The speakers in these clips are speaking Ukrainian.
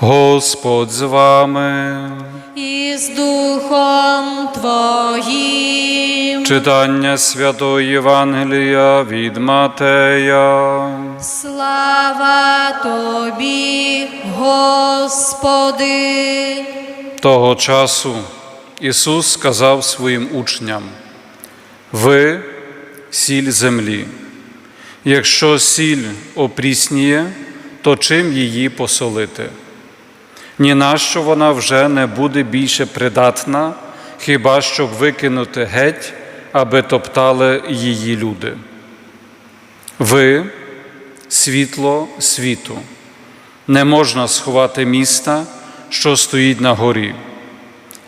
Господь з вами. і з Духом Твоїм. Читання Святої Євангелія від Матея. Слава Тобі, Господи. Того часу Ісус сказав своїм учням: Ви сіль землі. Якщо сіль опрісніє, то чим її посолити? Ні на що вона вже не буде більше придатна, хіба щоб викинути геть, аби топтали її люди. Ви світло світу. Не можна сховати міста, що стоїть на горі,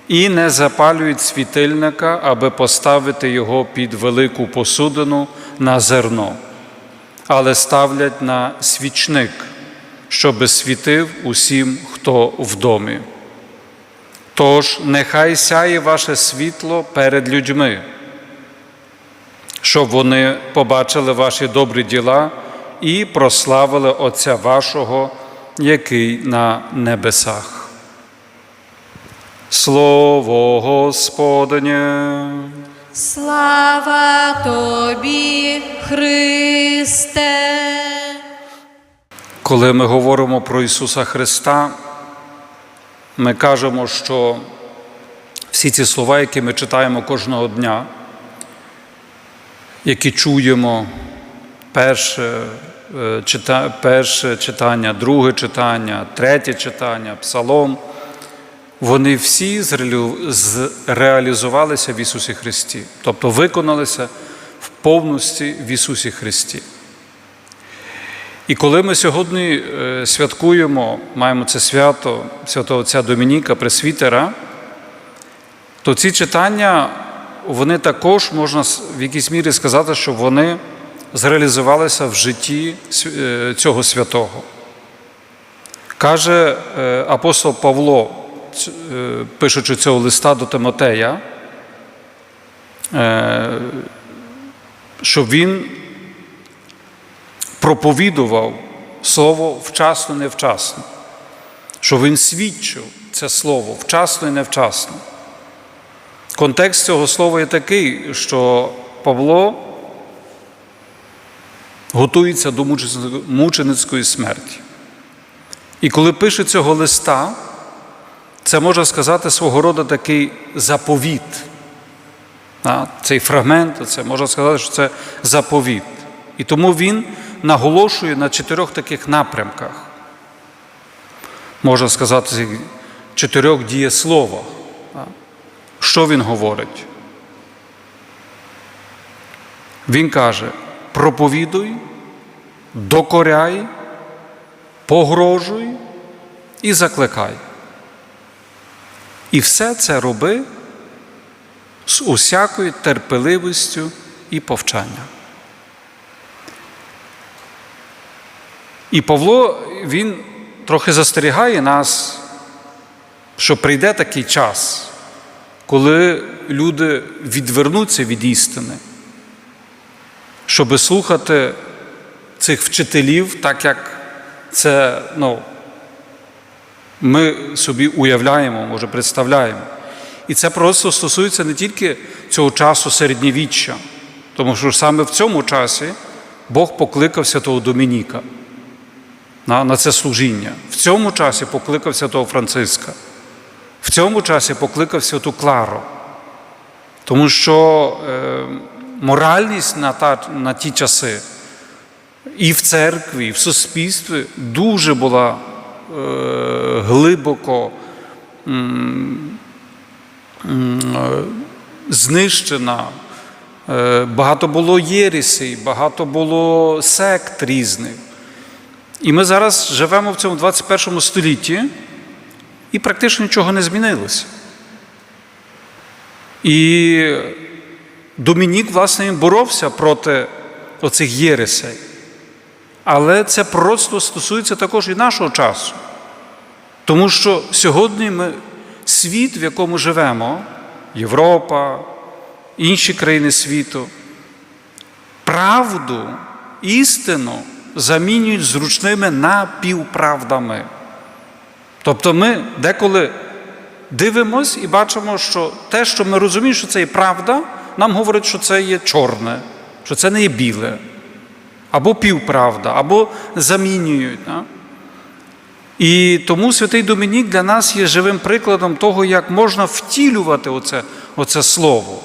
і не запалюють світильника, аби поставити його під велику посудину на зерно, але ставлять на свічник, щоби світив усім, хто в домі. Тож нехай сяє ваше світло перед людьми, щоб вони побачили ваші добрі діла і прославили Отця вашого, який на небесах. Слово Господнє. Слава Тобі, Христе. Коли ми говоримо про Ісуса Христа, ми кажемо, що всі ці слова, які ми читаємо кожного дня, які чуємо перше, е, чита, перше читання, друге читання, третє читання, псалом, вони всі зреалізувалися в Ісусі Христі, тобто виконалися в повності в Ісусі Христі. І коли ми сьогодні е, святкуємо, маємо це свято святого Отця Домініка, Пресвітера, то ці читання, вони також можна в якійсь мірі сказати, що вони зреалізувалися в житті е, цього святого. Каже е, апостол Павло, пишучи цього листа до Тимотея, що він проповідував слово вчасно невчасно, що він свідчив це слово вчасно і невчасно. Контекст цього слова є такий, що Павло готується до мученицької- смерті. І коли пише цього листа, це можна сказати свого роду такий заповіт. Цей фрагмент, це можна сказати, що це заповіт. І тому він наголошує на чотирьох таких напрямках. Можна сказати, чотирьох дієсловах. Що він говорить? Він каже: проповідуй, докоряй, погрожуй і закликай. І все це роби з усякою терпеливістю і повчанням. І Павло він трохи застерігає нас, що прийде такий час, коли люди відвернуться від істини, щоб слухати цих вчителів, так як це ну, ми собі уявляємо, може представляємо. І це просто стосується не тільки цього часу середньовіччя, тому що саме в цьому часі Бог покликав святого Домініка на, на це служіння. В цьому часі покликав святого Франциска. В цьому часі покликав святу Клару. Тому що е, моральність на, та, на ті часи і в церкві, і в суспільстві дуже була е, глибоко м, е, знищена. Е, Багато було єресей, багато було сект різних. І ми зараз живемо в цьому 21 столітті, і практично нічого не змінилося. І Домінік, власне, він боровся проти оцих єресей. Але це просто стосується також і нашого часу. Тому що сьогодні ми, світ, в якому живемо, Європа, інші країни світу, правду, істину замінюють зручними напівправдами. Тобто ми деколи дивимось і бачимо, що те, що ми розуміємо, що це є правда, нам говорить, що це є чорне, що це не є біле, або півправда, або замінюють. І тому святий Домінік для нас є живим прикладом того, як можна втілювати оце, оце слово.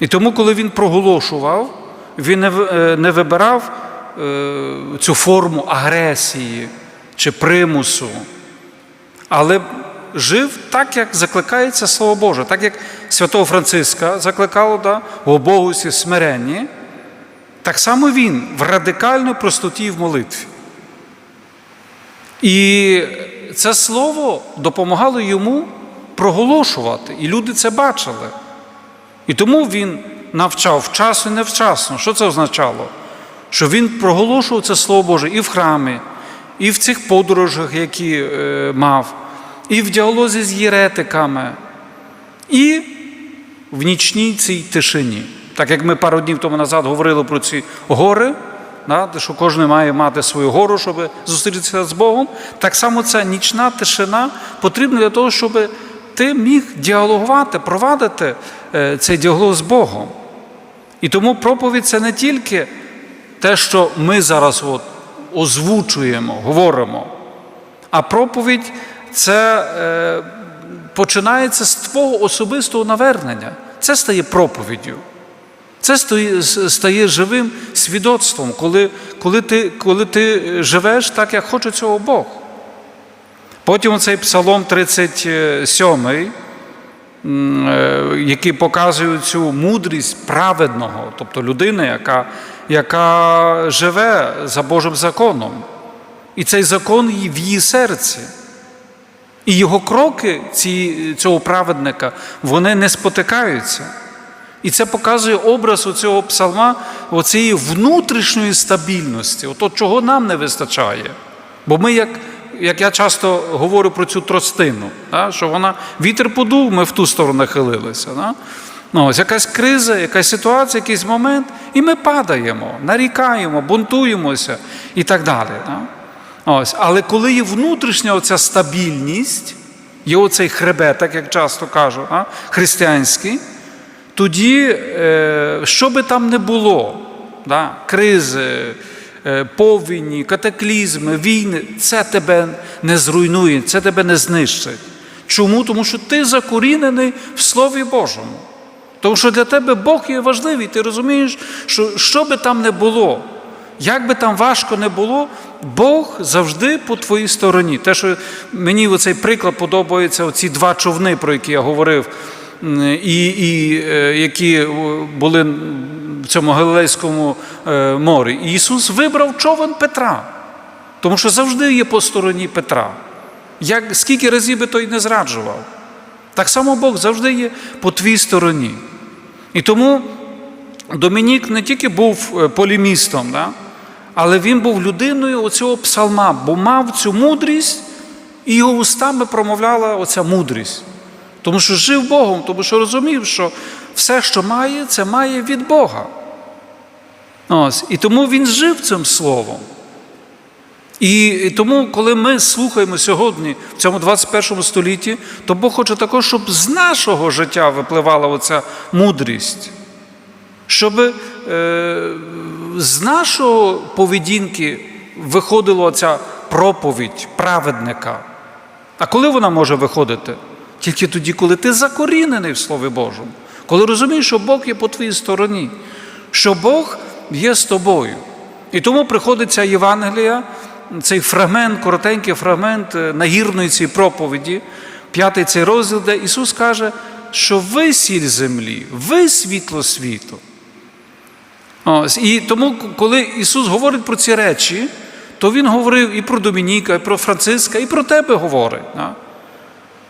І тому, коли він проголошував, він не, е, вибирав цю форму агресії чи примусу, але жив так, як закликається Слово Боже, так як святого Франциска закликало да, в обогусі смиренні, так само він в радикальній простоті в молитві. І це слово допомагало йому проголошувати, і люди це бачили. І тому він навчав вчасно і невчасно. Що це означало? Що він проголошував це Слово Боже і в храмі, і в цих подорожах, які е, мав, і в діалозі з єретиками, і в нічній цій тишині. Так як ми пару днів тому назад говорили про ці гори, що кожен має мати свою гору, щоб зустрітися з Богом, так само ця нічна тишина потрібна для того, щоб ти міг діалогувати, провадити е, цей діалог з Богом. І тому проповідь це не тільки те, що ми зараз от озвучуємо, говоримо, а проповідь це е, починається з твого особистого навернення. Це стає проповіддю. Це стає, стає живим свідоцтвом, коли, коли, ти, коли ти живеш так, як хоче цього Бог. Потім оцей Псалом 37, е, який показує цю мудрість праведного, тобто людини, яка, яка живе за Божим законом. І цей закон в її серці. І його кроки ці, цього праведника, вони не спотикаються. І це показує образ цього псалма, оцієї внутрішньої стабільності, ото чого нам не вистачає. Бо ми, як, як я часто говорю про цю тростину, да, що вона вітер подув, ми в ту сторону нахилилися. Да? Ну, ось якась криза, якась ситуація, якийсь момент, і ми падаємо, нарікаємо, бунтуємося і так далі. Да? Ось. Але коли є внутрішня оця стабільність, є оцей хребет, так як часто кажу, а, християнський, тоді, е, що би там не було, да, кризи, е, повені, катаклізми, війни, це тебе не зруйнує, це тебе не знищить. Чому? Тому що ти закорінений в Слові Божому. Тому що для тебе Бог є важливий, ти розумієш, що що би там не було, як би там важко не було, Бог завжди по твоїй стороні. Те, що мені оцей приклад подобається, оці два човни, про які я говорив, і, і е, які е, були в цьому Галилейському е, морі. І Ісус вибрав човен Петра, тому що завжди є по стороні Петра. Як, скільки разів би той не зраджував. Так само Бог завжди є по твій стороні. І тому Домінік не тільки був е, полімістом, да? але він був людиною оцього псалма, бо мав цю мудрість, і його устами промовляла оця мудрість. Тому що жив Богом, тому що розумів, що все, що має, це має від Бога. Ось. І тому він жив цим словом. І тому, коли ми слухаємо сьогодні, в цьому 21 столітті, то Бог хоче також, щоб з нашого життя випливала оця мудрість, щоб е, з нашого поведінки виходила ця проповідь праведника. А коли вона може виходити? Тільки тоді, коли ти закорінений в Слові Божому, коли розумієш, що Бог є по твоїй стороні, що Бог є з тобою. І тому приходить ця Євангелія, цей фрагмент, коротенький фрагмент е, нагірної цієї проповіді, п'ятий цей розділ, де Ісус каже, що ви сіль землі, ви світло світу. Ось. І тому, коли Ісус говорить про ці речі, то Він говорив і про Домініка, і про Франциска, і про тебе говорить.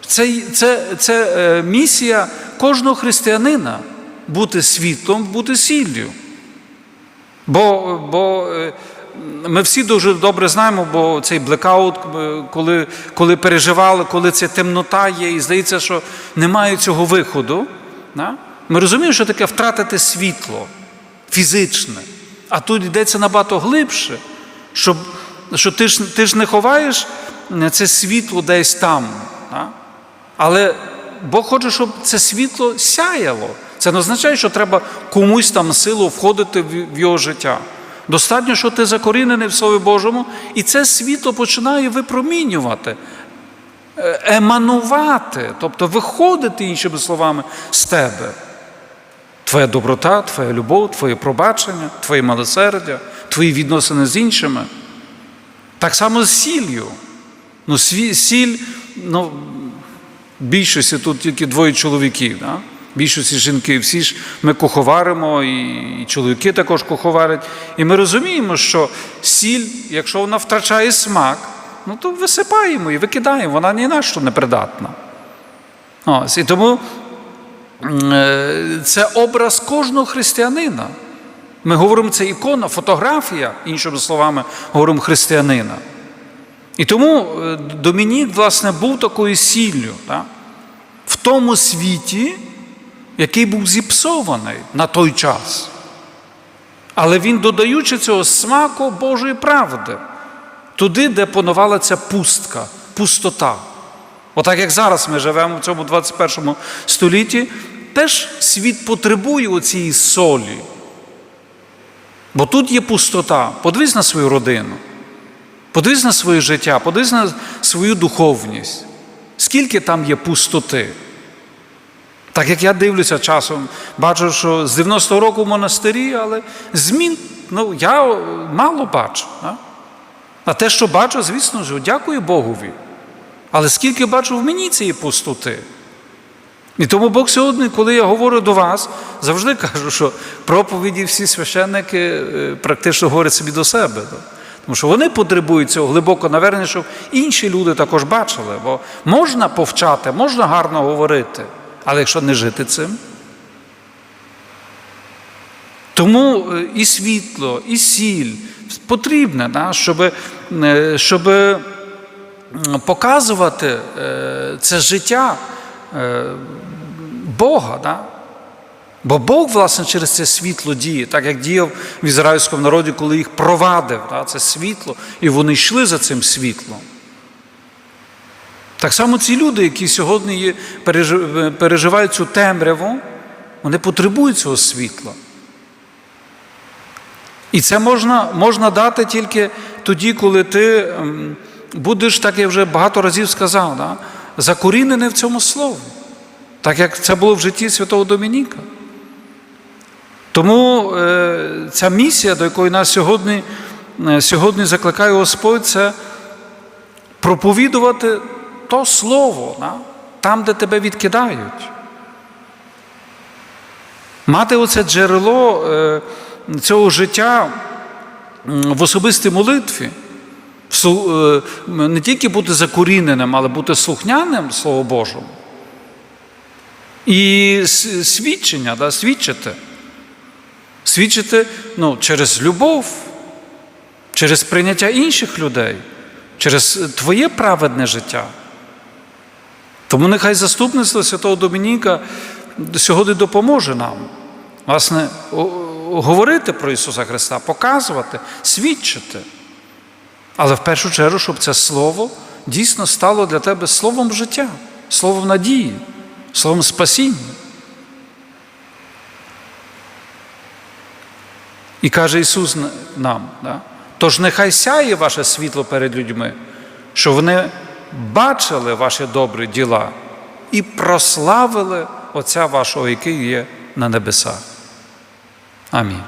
Це, це, це е, місія кожного християнина бути світлом, бути сіллю. Бо, бо е, ми всі дуже добре знаємо, бо цей блекаут, е, коли, коли переживали, коли це темнота є, і здається, що немає цього виходу. Да? Ми розуміємо, що таке втратити світло фізичне. А тут йдеться набагато глибше, щоб, що ти ж, ти ж не ховаєш е, це світло десь там. Да? Але Бог хоче, щоб це світло сяяло. Це не означає, що треба комусь там силу входити в його життя. Достатньо, що ти закорінений в Слові Божому, і це світло починає випромінювати, е, еманувати, тобто виходити, іншими словами, з тебе. Твоя доброта, твоя любов, твоє пробачення, твоє милосердя, твої відносини з іншими. Так само з сіллю. Ну, сіль, ну, більшості тут тільки двоє чоловіків. Да? Більшості жінки, всі ж ми куховаримо, і, чоловіки також куховарять. І ми розуміємо, що сіль, якщо вона втрачає смак, ну то висипаємо і викидаємо, вона ні на що не придатна. Ось, і тому е, це образ кожного християнина. Ми говоримо, це ікона, фотографія, іншими словами, говоримо християнина. І тому е, Домінік, власне, був такою сіллю так? в тому світі, який був зіпсований на той час. Але він, додаючи цього смаку Божої правди, туди, де панувала ця пустка, пустота. Отак як зараз ми живемо в цьому 21 столітті, теж світ потребує цієї солі. Бо тут є пустота. Подивись на свою родину, подивись на своє життя, подивись на свою духовність. Скільки там є пустоти? Так як я дивлюся часом, бачу, що з 90-го року в монастирі, але змін ну, я мало бачу. А? а те, що бачу, звісно ж, дякую Богові. Але скільки бачу в мені цієї пустоти. І тому Бог сьогодні, коли я говорю до вас, завжди кажу, що проповіді всі священники е, практично говорять собі до себе. да. Тому що вони потребують цього глибоко навернення, щоб інші люди також бачили. Бо можна повчати, можна гарно говорити, але якщо не жити цим. Тому е, і світло, і сіль потрібне, да, щоб, е, щоб показувати е, це життя Бога. Да? Бо Бог, власне, через це світло діє, так як діяв в ізраїльському народі, коли їх провадив, да? це світло, і вони йшли за цим світлом. Так само ці люди, які сьогодні переживають цю темряву, вони потребують цього світла. І це можна, можна дати тільки тоді, коли ти ем, будеш, так я вже багато разів сказав, да, закорінений в цьому слові, так як це було в житті Святого Домініка. Тому е, ця місія, до якої нас сьогодні, е, сьогодні закликає Господь, це проповідувати то слово да, там, де тебе відкидають. Мати оце джерело е, цього життя в особистій молитві, е, не тільки бути закоріненим, але бути слухняним Слову Божому. І свідчення, да, свідчити. Свідчити ну, через любов, через прийняття інших людей, через твоє праведне життя. Тому нехай заступництво Святого Домініка сьогодні допоможе нам, власне, говорити про Ісуса Христа, показувати, свідчити. Але в першу чергу, щоб це слово дійсно стало для тебе словом життя, словом надії, словом спасіння. І каже Ісус нам, да? тож нехай сяє ваше світло перед людьми, щоб вони бачили ваші добрі діла і прославили Отця вашого, який є на небесах. Амінь.